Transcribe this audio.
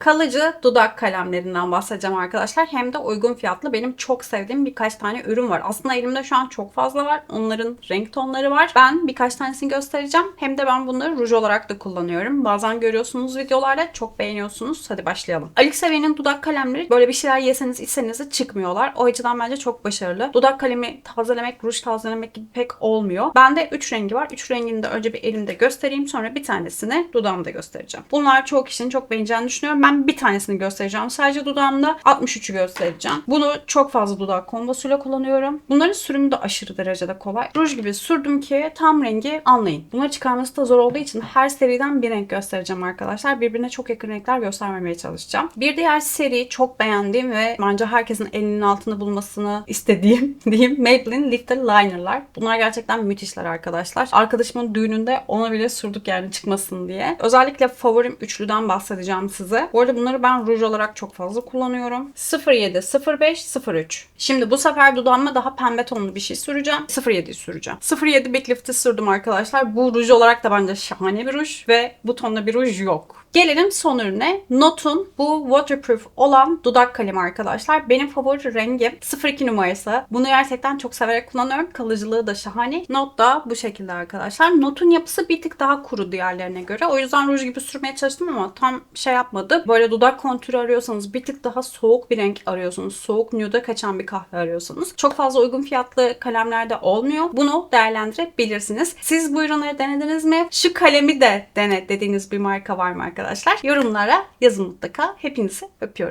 Kalıcı dudak kalemlerinden bahsedeceğim arkadaşlar. Hem de uygun fiyatlı. Benim çok sevdiğim birkaç tane ürün var. Aslında elimde şu an çok fazla var. Onların renk tonları var. Ben birkaç tanesini göstereceğim. Hem de ben bunları ruj olarak da kullanıyorum. Bazen görüyorsunuz videolarda çok beğeniyorsunuz. Hadi başlayalım. Alik Seviye'nin dudak kalemleri böyle bir şeyler yeseniz içseniz de çıkmıyorlar. O açıdan bence çok başarılı. Dudak kalemi tazelemek, ruj tazelemek gibi pek olmuyor. Bende 3 rengi var. 3 rengini de önce bir elimde göstereyim. Sonra bir tanesini dudağımda göstereceğim. Bunlar çoğu kişinin çok beğeneceğini düşünüyorum. Ben bir tanesini göstereceğim. Sadece dudağımda 63'ü göstereceğim. Bunu çok fazla dudak kombosuyla kullanıyorum. Bunların sürümü de aşırı derecede kolay. Ruj gibi sürdüm ki tam rengi anlayın. Bunları çıkarması da zor olduğu için her seriden bir renk göstereceğim arkadaşlar. Birbirine çok yakın renkler göstermemeye çalışacağım. Bir diğer seri çok beğendiğim ve bence herkesin elinin altında bulmasını istediğim diyeyim Maybelline Lifter Liner'lar. Bunlar gerçekten müthişler arkadaşlar. Arkadaşımın düğününde ona bile sürdük yani çıkmasın diye. Özellikle favorim üçlüden bahsedeceğim size. Bu arada bunları ben ruj olarak çok fazla kullanıyorum. 07, 05, 03. Şimdi bu sefer dudağıma daha pembe tonlu bir şey süreceğim. 07'yi süreceğim. 07 Big Lift'i sürdüm arkadaşlar. Bu ruj olarak da bence şahane bir ruj ve bu tonda bir ruj yok. Gelelim son ürüne. Notun bu waterproof olan dudak kalemi arkadaşlar. Benim favori rengim 02 numarası. Bunu gerçekten çok severek kullanıyorum. Kalıcılığı da şahane. Not da bu şekilde arkadaşlar. Notun yapısı bir tık daha kuru diğerlerine göre. O yüzden ruj gibi sürmeye çalıştım ama tam şey yapmadı. Böyle dudak kontürü arıyorsanız bir tık daha soğuk bir renk arıyorsunuz. Soğuk nude'a kaçan bir kahve arıyorsanız. Çok fazla uygun fiyatlı kalemlerde olmuyor. Bunu değerlendirebilirsiniz. Siz bu ürünleri denediniz mi? Şu kalemi de dene dediğiniz bir marka var mı arkadaşlar? Yorumlara yazın mutlaka. Hepinizi öpüyorum.